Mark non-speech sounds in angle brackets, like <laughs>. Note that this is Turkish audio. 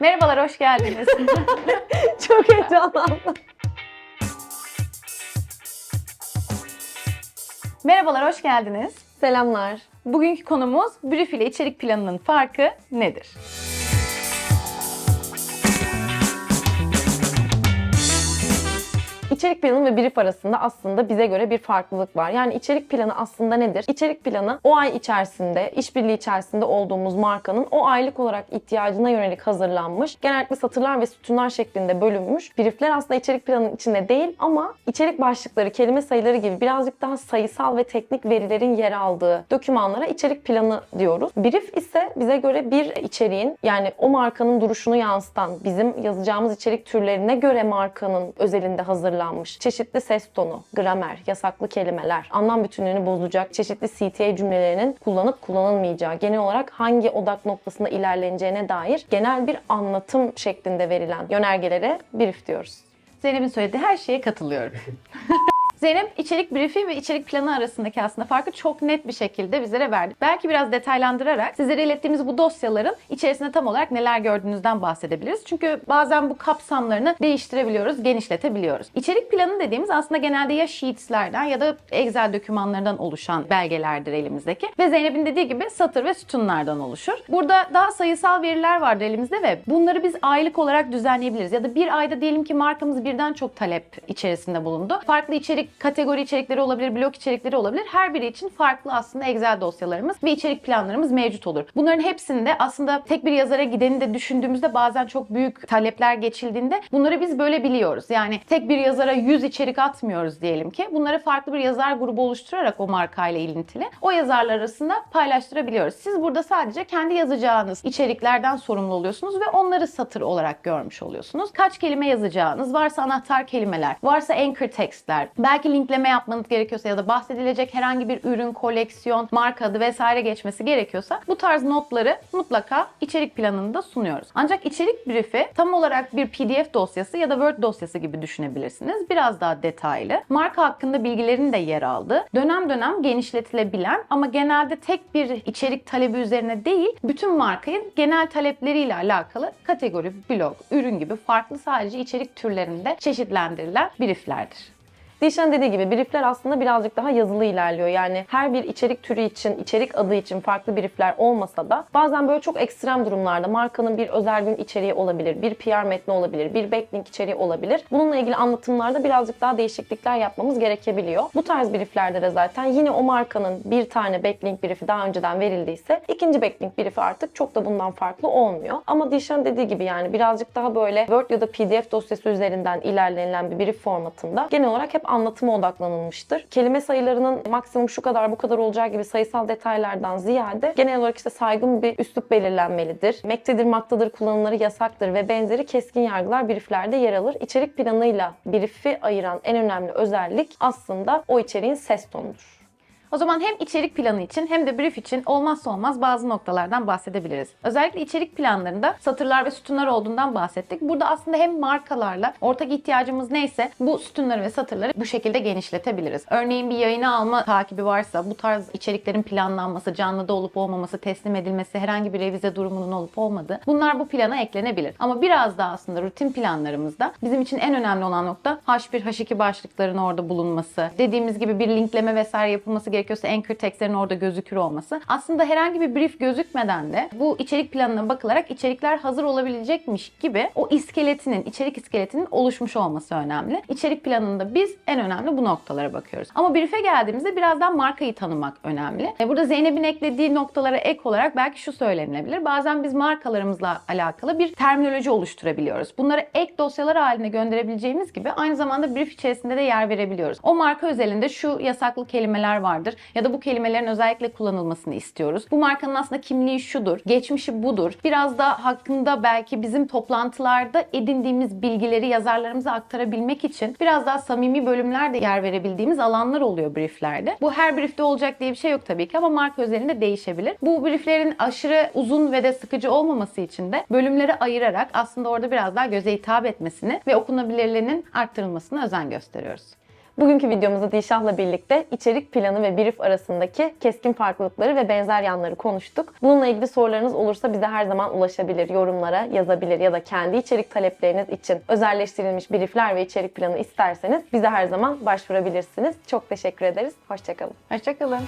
Merhabalar, hoş geldiniz. <laughs> Çok heyecanlandım. Merhabalar, hoş geldiniz. Selamlar. Bugünkü konumuz brief ile içerik planının farkı nedir? İçerik planı ve brief arasında aslında bize göre bir farklılık var. Yani içerik planı aslında nedir? İçerik planı o ay içerisinde, işbirliği içerisinde olduğumuz markanın o aylık olarak ihtiyacına yönelik hazırlanmış, genellikle satırlar ve sütunlar şeklinde bölünmüş. Briefler aslında içerik planının içinde değil ama içerik başlıkları, kelime sayıları gibi birazcık daha sayısal ve teknik verilerin yer aldığı dokümanlara içerik planı diyoruz. Brief ise bize göre bir içeriğin yani o markanın duruşunu yansıtan, bizim yazacağımız içerik türlerine göre markanın özelinde hazırlanmış çeşitli ses tonu, gramer, yasaklı kelimeler, anlam bütünlüğünü bozacak çeşitli CTA cümlelerinin kullanıp kullanılmayacağı, genel olarak hangi odak noktasında ilerleneceğine dair genel bir anlatım şeklinde verilen yönergelere brief diyoruz. Zeynep'in söylediği her şeye katılıyorum. <laughs> Zeynep içerik briefi ve içerik planı arasındaki aslında farkı çok net bir şekilde bizlere verdi. Belki biraz detaylandırarak sizlere ilettiğimiz bu dosyaların içerisinde tam olarak neler gördüğünüzden bahsedebiliriz. Çünkü bazen bu kapsamlarını değiştirebiliyoruz, genişletebiliyoruz. İçerik planı dediğimiz aslında genelde ya sheetslerden ya da Excel dokümanlarından oluşan belgelerdir elimizdeki. Ve Zeynep'in dediği gibi satır ve sütunlardan oluşur. Burada daha sayısal veriler vardır elimizde ve bunları biz aylık olarak düzenleyebiliriz. Ya da bir ayda diyelim ki markamız birden çok talep içerisinde bulundu. Farklı içerik kategori içerikleri olabilir, blok içerikleri olabilir. Her biri için farklı aslında Excel dosyalarımız ve içerik planlarımız mevcut olur. Bunların hepsinde aslında tek bir yazara gideni de düşündüğümüzde bazen çok büyük talepler geçildiğinde bunları biz böyle biliyoruz. Yani tek bir yazara 100 içerik atmıyoruz diyelim ki. Bunları farklı bir yazar grubu oluşturarak o markayla ilintili o yazarlar arasında paylaştırabiliyoruz. Siz burada sadece kendi yazacağınız içeriklerden sorumlu oluyorsunuz ve onları satır olarak görmüş oluyorsunuz. Kaç kelime yazacağınız, varsa anahtar kelimeler, varsa anchor textler, belki linkleme yapmanız gerekiyorsa ya da bahsedilecek herhangi bir ürün, koleksiyon, marka adı vesaire geçmesi gerekiyorsa bu tarz notları mutlaka içerik planında sunuyoruz. Ancak içerik brief'i tam olarak bir PDF dosyası ya da Word dosyası gibi düşünebilirsiniz. Biraz daha detaylı. Marka hakkında bilgilerin de yer aldığı, dönem dönem genişletilebilen ama genelde tek bir içerik talebi üzerine değil, bütün markayı genel talepleriyle alakalı kategori, blog, ürün gibi farklı sadece içerik türlerinde çeşitlendirilen brieflerdir. Dişan dediği gibi briefler aslında birazcık daha yazılı ilerliyor. Yani her bir içerik türü için, içerik adı için farklı briefler olmasa da bazen böyle çok ekstrem durumlarda markanın bir özel gün içeriği olabilir, bir PR metni olabilir, bir backlink içeriği olabilir. Bununla ilgili anlatımlarda birazcık daha değişiklikler yapmamız gerekebiliyor. Bu tarz brieflerde de zaten yine o markanın bir tane backlink briefi daha önceden verildiyse ikinci backlink briefi artık çok da bundan farklı olmuyor. Ama Dişan dediği gibi yani birazcık daha böyle Word ya da PDF dosyası üzerinden ilerlenilen bir brief formatında genel olarak hep anlatıma odaklanılmıştır. Kelime sayılarının maksimum şu kadar bu kadar olacağı gibi sayısal detaylardan ziyade genel olarak işte saygın bir üslup belirlenmelidir. Mektedir, maktadır kullanımları yasaktır ve benzeri keskin yargılar brieflerde yer alır. İçerik planıyla briefi ayıran en önemli özellik aslında o içeriğin ses tonudur. O zaman hem içerik planı için hem de brief için olmazsa olmaz bazı noktalardan bahsedebiliriz. Özellikle içerik planlarında satırlar ve sütunlar olduğundan bahsettik. Burada aslında hem markalarla ortak ihtiyacımız neyse bu sütunları ve satırları bu şekilde genişletebiliriz. Örneğin bir yayına alma takibi varsa bu tarz içeriklerin planlanması, canlıda olup olmaması, teslim edilmesi, herhangi bir revize durumunun olup olmadığı bunlar bu plana eklenebilir. Ama biraz daha aslında rutin planlarımızda bizim için en önemli olan nokta H1, H2 başlıkların orada bulunması, dediğimiz gibi bir linkleme vesaire yapılması gerekiyorsa anchor textlerin orada gözükür olması. Aslında herhangi bir brief gözükmeden de bu içerik planına bakılarak içerikler hazır olabilecekmiş gibi o iskeletinin, içerik iskeletinin oluşmuş olması önemli. İçerik planında biz en önemli bu noktalara bakıyoruz. Ama brief'e geldiğimizde birazdan markayı tanımak önemli. E, Burada Zeynep'in eklediği noktalara ek olarak belki şu söylenilebilir. Bazen biz markalarımızla alakalı bir terminoloji oluşturabiliyoruz. Bunları ek dosyalar haline gönderebileceğimiz gibi aynı zamanda brief içerisinde de yer verebiliyoruz. O marka özelinde şu yasaklı kelimeler vardır ya da bu kelimelerin özellikle kullanılmasını istiyoruz. Bu markanın aslında kimliği şudur, geçmişi budur. Biraz da hakkında belki bizim toplantılarda edindiğimiz bilgileri yazarlarımıza aktarabilmek için biraz daha samimi bölümlerde yer verebildiğimiz alanlar oluyor brieflerde. Bu her briefte olacak diye bir şey yok tabii ki ama marka özelinde değişebilir. Bu brieflerin aşırı uzun ve de sıkıcı olmaması için de bölümlere ayırarak aslında orada biraz daha göze hitap etmesini ve okunabilirliğinin arttırılmasına özen gösteriyoruz. Bugünkü videomuzda Dilşah'la birlikte içerik planı ve brief arasındaki keskin farklılıkları ve benzer yanları konuştuk. Bununla ilgili sorularınız olursa bize her zaman ulaşabilir, yorumlara yazabilir ya da kendi içerik talepleriniz için özelleştirilmiş briefler ve içerik planı isterseniz bize her zaman başvurabilirsiniz. Çok teşekkür ederiz. Hoşçakalın. Hoşçakalın.